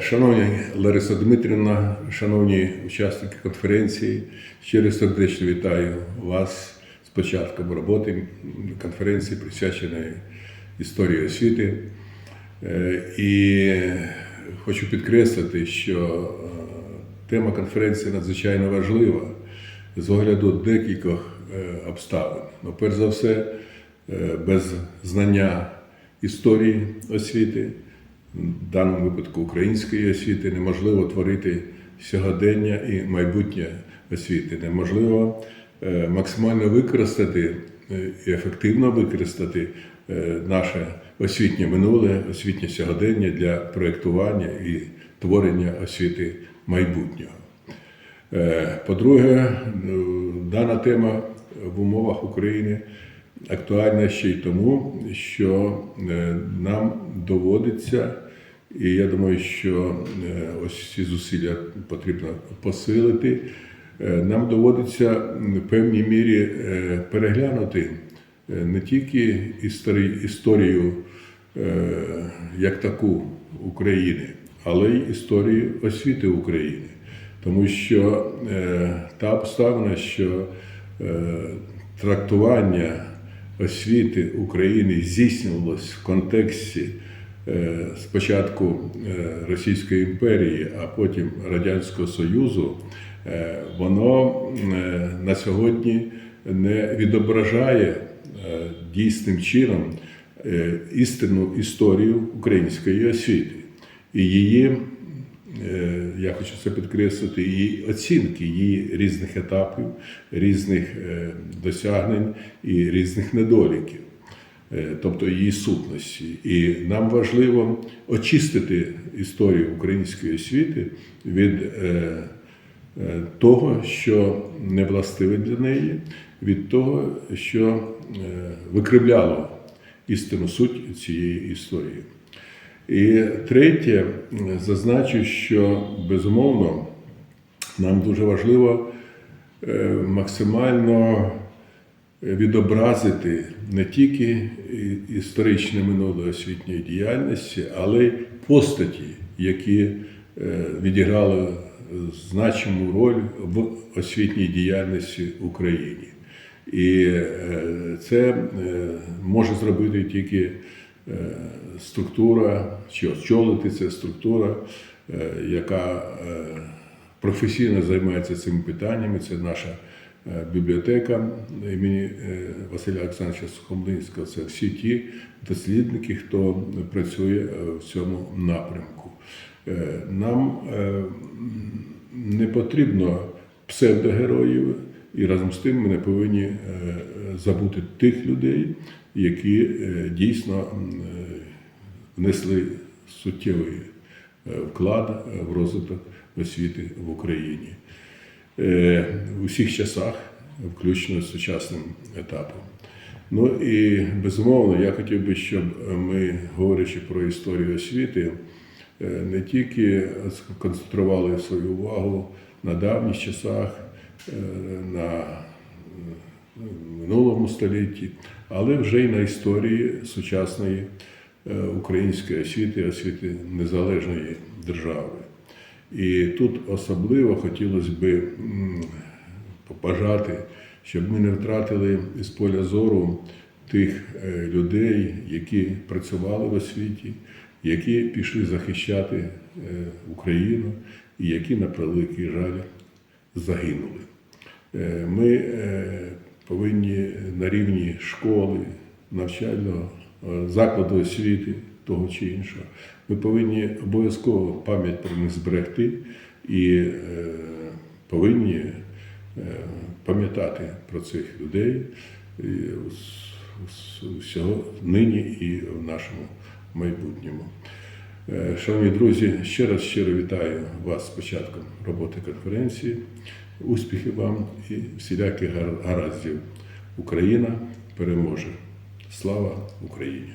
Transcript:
Шановні Лариса Дмитрівна, шановні учасники конференції, щиро сердечно вітаю вас з початком роботи конференції, присвяченої історії освіти. Е, І хочу підкреслити, що е, тема конференції надзвичайно важлива з огляду декількох е, обставин. Ну, перш за все, е, без знання історії освіти, в даному випадку української освіти, неможливо творити сьогодення і майбутнє освіти. Неможливо е, максимально використати е, і ефективно використати е, наше освітнє минуле, освітнє сьогодення для проєктування і творення освіти майбутнього. По-друге, ну, дана тема в умовах України актуальна ще й тому, що е, нам доводиться, і я думаю, що е, ось ці зусилля потрібно посилити. е, Нам доводиться в певній мірі переглянути не тільки історію як таку України, але й історію освіти України. Тому що та обставина, що трактування освіти України здійснювалось в контексті е, спочатку е, Російської імперії, а потім Радянського Союзу, е, воно на сьогодні не відображає дійсним чином істинну історію української освіти. І її я хочу це підкреслити, її оцінки її різних етапів, різних е, досягнень і різних недоліків, е, тобто її сутності. І нам важливо очистити історію української освіти від е, е, того, що не властиве для неї, від того, що е, викривляло істинну суть цієї історії. І третє, зазначу, що безумовно нам дуже важливо е, максимально відобразити не тільки історичне минуле освітньої діяльності, але й постаті, які е, відіграли значиму роль в освітній діяльності в Україні. І е, це може зробити тільки структура, чи очолити це структура, е, яка е, професійно займається цими питаннями. Це наша е, бібліотека імені е, Василя Олександровича Сухомлинського. Це всі ті дослідники, хто працює е, в цьому напрямку. Е, Нам е, не потрібно псевдогероїв, і разом з тим ми не повинні е, забути тих людей, які е, дійсно е, внесли суттєвий вклад в розвиток освіти в Україні Е, в усіх часах, включно з сучасним етапом. Ну і безумовно, я хотів би, щоб ми, говорячи про історію освіти, не тільки сконцентрували свою увагу на давніх часах, на е, минулому столітті, але вже й на історії сучасної е, української освіти, освіти незалежної держави. І тут особливо хотілося б побажати, щоб ми не втратили з поля зору тих е, людей, які працювали в освіті, які пішли захищати е, Україну і які, на превеликий жаль, загинули. Е, Ми е, повинні на рівні школи, навчального е, закладу освіти того чи іншого. Ми повинні обов'язково пам'ять про них зберегти і повинні пам'ятати про цих людей всього нині і в нашому майбутньому. Е, Шановні друзі, ще раз щиро вітаю вас з початком роботи конференції. Успіхів вам і всіляких гар- гараздів. Україна переможе. Слава Україні!